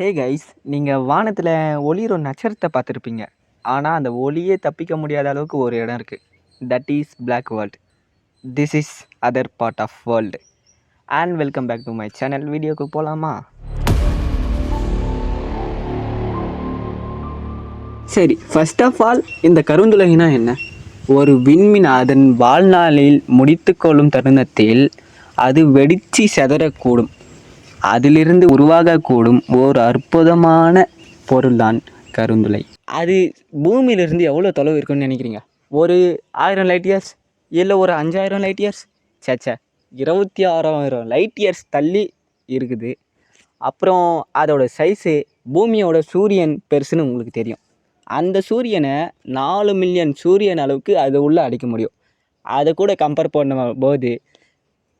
Hey guys நீங்கள் வானத்தில் ஒளிர நட்சத்திரத்தை பார்த்துருப்பீங்க. ஆனால் அந்த ஒளியே தப்பிக்க முடியாத அளவுக்கு ஒரு இடம் இருக்குது that is black world this is other part of world and welcome back to my channel வீடியோக்கு போகலாமா சரி ஃபஸ்ட் ஆஃப் ஆல் இந்த கருந்துலகினா என்ன? ஒரு விண்மீன் அதன் வாழ்நாளில் முடித்துக்கொள்ளும் தருணத்தில் அது வெடிச்சு செதறக்கூடும். அதிலிருந்து உருவாகக்கூடும் ஓர் அற்புதமான பொருள்தான் கருந்துளை. அது பூமியிலிருந்து எவ்வளோ தொலைவு இருக்குன்னு நினைக்கிறீங்க? ஒரு ஆயிரம் லைட் இயர்ஸ் இல்லை ஒரு அஞ்சாயிரம் லைட் இயர்ஸ் சேச்சே இருபத்தி ஆறாயிரம் லைட் இயர்ஸ் தள்ளி இருக்குது. அப்புறம் அதோட சைஸு பூமியோட சூரியன் பெருசுன்னு உங்களுக்கு தெரியும். அந்த சூரியனை நாலு மில்லியன் சூரியன் அளவுக்கு அது உள்ளே அடிக்க முடியும். அதை கூட கம்பேர் பண்ணும் போது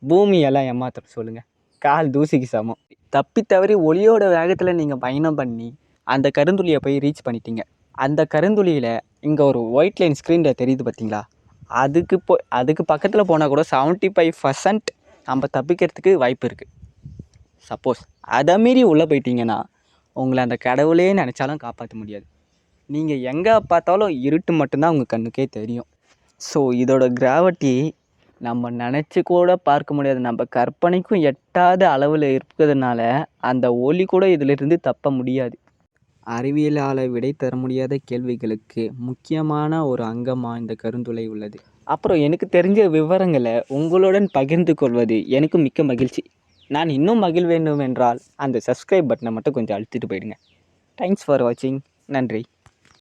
பூமியெல்லாம் ஏமாத்திரம் சொல்லுங்கள் கால் தூசிக்கு சமம். தப்பி தவறி ஒளியோட வேகத்தில் நீங்கள் பயணம் பண்ணி அந்த கருந்துளியை போய் ரீச் பண்ணிட்டீங்க. அந்த கருந்துளியில் இங்கே ஒரு ஒயிட் லைன் ஸ்க்ரீனில் தெரியுது பார்த்தீங்களா அதுக்கு போ அதுக்கு பக்கத்தில் போனால் கூட செவன்ட்டி ஃபைவ் பர்சன்ட் நம்ம தப்பிக்கிறதுக்கு வாய்ப்பு இருக்குது சப்போஸ் அதை மீறி உள்ளே போயிட்டீங்கன்னா உங்களை அந்த கடவுளே நினச்சாலும் காப்பாற்ற முடியாது. நீங்கள் எங்கே பார்த்தாலும் இருட்டு மட்டும்தான் உங்கள் கண்ணுக்கே தெரியும். ஸோ இதோட கிராவிட்டி நம்ம நினச்சி கூட பார்க்க முடியாது. நம்ம கற்பனைக்கும் எட்டாத அளவில் இருக்கிறதுனால அந்த ஒளி கூட இதிலிருந்து தப்ப முடியாது. அறிவியலால் விடை தர முடியாத கேள்விகளுக்கு முக்கியமான ஒரு அங்கமாக இந்த கருந்துளை உள்ளது. அப்புறம் எனக்கு தெரிஞ்ச விவரங்களை உங்களுடன் பகிர்ந்து கொள்வது எனக்கு மிக்க மகிழ்ச்சி. நான் இன்னும் மகிழ் வேண்டும் என்றால் அந்த சப்ஸ்கிரைப் பட்டனை மட்டும் கொஞ்சம் அழுத்திட்டு போயிடுங்க. தேங்க்ஸ் ஃபார் வாட்சிங் நன்றி.